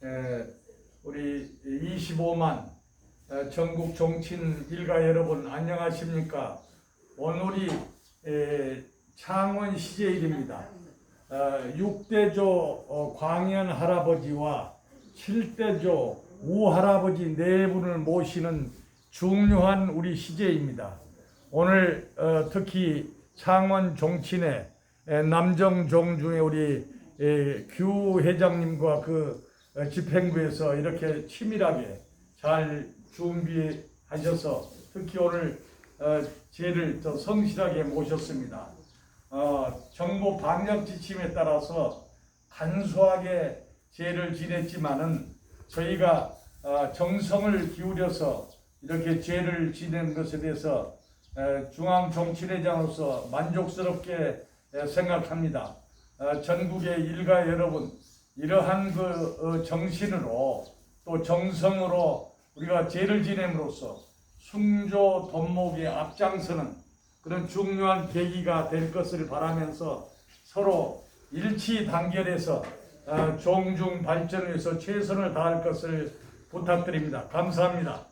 에, 우리 25만 에, 전국 정치인 일가 여러분 안녕하십니까? 오늘이 에, 창원 시제일입니다. 어, 6대조 어, 광현 할아버지와 7대조 우 할아버지 네 분을 모시는 중요한 우리 시제입니다. 오늘 어, 특히 창원 종친회 에, 남정종 중에 우리 에, 규 회장님과 그 어, 집행부에서 이렇게 치밀하게 잘 준비하셔서 특히 오늘 어, 제를 더 성실하게 모셨습니다. 어, 정부 방역 지침에 따라서 간소하게 제를 지냈지만은 저희가 어, 정성을 기울여서 이렇게 제를 지낸 것에 대해서 에, 중앙정치회장으로서 만족스럽게 에, 생각합니다. 어, 전국의 일가 여러분 이러한 그 어, 정신으로 또 정성으로 우리가 제를 지냄으로써 숭조 덤목에 앞장서는 그런 중요한 계기가 될 것을 바라면서 서로 일치 단결해서 어, 종중 발전을 위해서 최선을 다할 것을 부탁드립니다. 감사합니다.